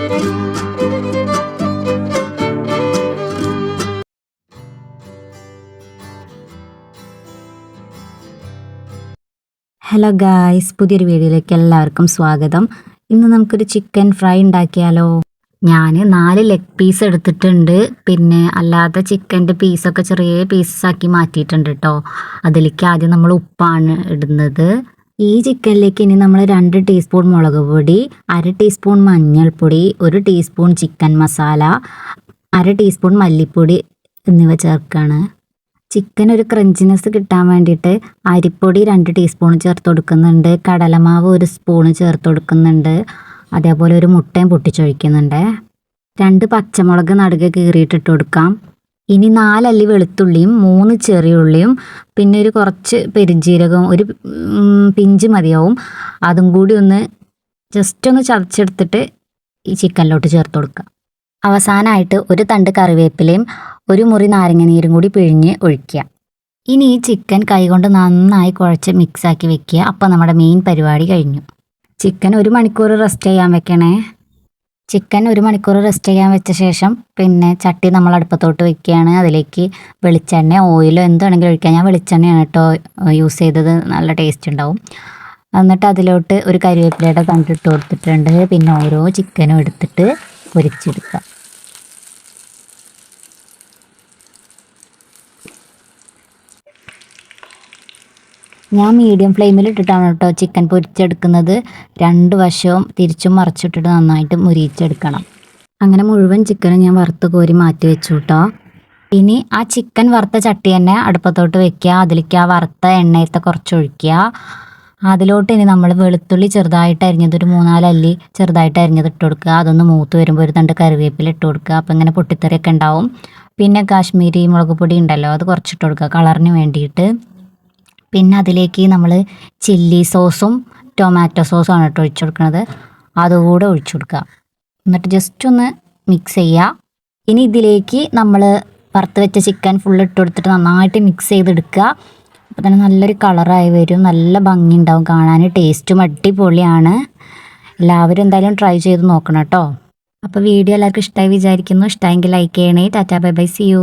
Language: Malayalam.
ഹലോ ഗായ്സ് പുതിയൊരു വീഡിയോയിലേക്ക് എല്ലാവർക്കും സ്വാഗതം. ഇന്ന് നമുക്കൊരു ചിക്കൻ ഫ്രൈ ഉണ്ടാക്കിയാലോ? ഞാൻ നാല് ലെഗ് പീസ് എടുത്തിട്ടുണ്ട്. പിന്നെ അല്ലാത്ത ചിക്കന്റെ പീസൊക്കെ ചെറിയ പീസസ് ആക്കി മാറ്റിയിട്ടുണ്ട് കേട്ടോ അതിലേക്ക് ആദ്യം നമ്മൾ ഉപ്പാണ് ഇടുന്നത്. ഈ ചിക്കനിലേക്ക് ഇനി നമ്മൾ രണ്ട് ടീസ്പൂൺ മുളക് പൊടി അര ടീസ്പൂൺ മഞ്ഞൾപ്പൊടി ഒരു ടീസ്പൂൺ ചിക്കൻ മസാല അര ടീസ്പൂൺ മല്ലിപ്പൊടി എന്നിവ ചേർക്കുകയാണ് ചിക്കൻ ഒരു ക്രഞ്ചിനെസ് കിട്ടാൻ വേണ്ടിയിട്ട് അരിപ്പൊടി രണ്ട് ടീസ്പൂൺ ചേർത്ത് കൊടുക്കുന്നുണ്ട്. കടലമാവ് ഒരു സ്പൂൺ ചേർത്ത് കൊടുക്കുന്നുണ്ട്. അതേപോലെ ഒരു മുട്ടയും പൊട്ടിച്ചൊഴിക്കുന്നുണ്ട്. രണ്ട് പച്ചമുളക് നടുക കീറിയിട്ടിട്ട് കൊടുക്കാം. ഇനി നാലല്ലി വെളുത്തുള്ളിയും മൂന്ന് ചെറിയ ഉള്ളിയും പിന്നെ ഒരു കുറച്ച് പെരുംജീരകവും ഒരു പിഞ്ച് മതിയാവും. അതും കൂടി ഒന്ന് ജസ്റ്റ് ഒന്ന് ചതച്ചെടുത്തിട്ട് ഈ ചിക്കനിലോട്ട് ചേർത്ത് കൊടുക്കുക. അവസാനമായിട്ട് ഒരു തണ്ട് കറിവേപ്പിലയും ഒരു മുറി നാരങ്ങ നീരും കൂടി പിഴിഞ്ഞ് ഒഴിക്കുക. ഇനി ഈ ചിക്കൻ കൈകൊണ്ട് നന്നായി കുഴച്ച് മിക്സാക്കി വെക്കുക. അപ്പോൾ നമ്മുടെ മെയിൻ പരിപാടി കഴിഞ്ഞു. ചിക്കൻ ഒരു മണിക്കൂർ റെസ്റ്റ് ചെയ്യാൻ വെക്കണേ. ചിക്കൻ ഒരു മണിക്കൂർ റെസ്റ്റ് ചെയ്യാൻ വെച്ച ശേഷം പിന്നെ ചട്ടി നമ്മൾ അടുപ്പത്തോട്ട് വെക്കുകയാണ്. അതിലേക്ക് വെളിച്ചെണ്ണ ഓയിലോ എന്താണെങ്കിലും ഒഴിക്കാൻ ഞാൻ വെളിച്ചെണ്ണയാണ് കേട്ടോ യൂസ് ചെയ്തത്. നല്ല ടേസ്റ്റ് ഉണ്ടാവും. എന്നിട്ട് അതിലോട്ട് ഒരു കരിവേപ്പിലയുടെ കണ്ടിട്ട് കൊടുത്തിട്ടുണ്ട്. പിന്നെ ഓരോ ചിക്കനും എടുത്തിട്ട് പൊരിച്ചെടുക്കുക. ഞാൻ മീഡിയം ഫ്ലെയിമിൽ ഇട്ടിട്ടാണ് കേട്ടോ ചിക്കൻ പൊരിച്ചെടുക്കുന്നത്. രണ്ട് വശവും തിരിച്ചും മറിച്ചിട്ടിട്ട് നന്നായിട്ട് മുരിയിച്ചെടുക്കണം. അങ്ങനെ മുഴുവൻ ചിക്കനും ഞാൻ വറുത്ത് കോരി മാറ്റി വെച്ചു കേട്ടോ. ഇനി ആ ചിക്കൻ വറുത്ത ചട്ടി തന്നെ അടുപ്പത്തോട്ട് വെക്കുക. അതിലേക്ക് ആ വറുത്ത എണ്ണയത്തെ കുറച്ച് ഒഴിക്കുക. അതിലോട്ട് ഇനി നമ്മൾ വെളുത്തുള്ളി ചെറുതായിട്ട് അരിഞ്ഞത് ഒരു മൂന്നാലല്ലി ചെറുതായിട്ട് അരിഞ്ഞത് ഇട്ട് കൊടുക്കുക. അതൊന്ന് മൂത്ത് വരുമ്പോൾ ഒരു തണ്ട് കറിവേപ്പില ഇട്ട് കൊടുക്കുക. അപ്പോൾ ഇങ്ങനെ പൊട്ടിത്തെറിയൊക്കെ ഉണ്ടാവും. പിന്നെ കാശ്മീരി മുളക് പൊടി ഉണ്ടല്ലോ അത് കുറച്ചിട്ട് കൊടുക്കുക. കളറിന് വേണ്ടിയിട്ട്. പിന്നെ അതിലേക്ക് നമ്മൾ ചില്ലി സോസും ടൊമാറ്റോ സോസും ആണ് കേട്ടോ ഒഴിച്ചു കൊടുക്കുന്നത്. അതുകൂടെ ഒഴിച്ചു കൊടുക്കുക. എന്നിട്ട് ജസ്റ്റ് ഒന്ന് മിക്സ് ചെയ്യുക. ഇനി ഇതിലേക്ക് നമ്മൾ വറുത്ത് വെച്ച ചിക്കൻ ഫുൾ ഇട്ട് കൊടുത്തിട്ട് നന്നായിട്ട് മിക്സ് ചെയ്തെടുക്കുക. അപ്പോൾ തന്നെ നല്ലൊരു കളറായി വരും. നല്ല ഭംഗി ഉണ്ടാവും. കാണാൻ ടേസ്റ്റും അടിപൊളിയാണ്. എല്ലാവരും എന്തായാലും ട്രൈ ചെയ്ത് നോക്കണം കേട്ടോ. അപ്പോൾ വീഡിയോ എല്ലാവർക്കും ഇഷ്ടമായി വിചാരിക്കുന്നു. ഇഷ്ടമായെങ്കിൽ ലൈക്ക് ചെയ്യണേ. Tata bye bye see U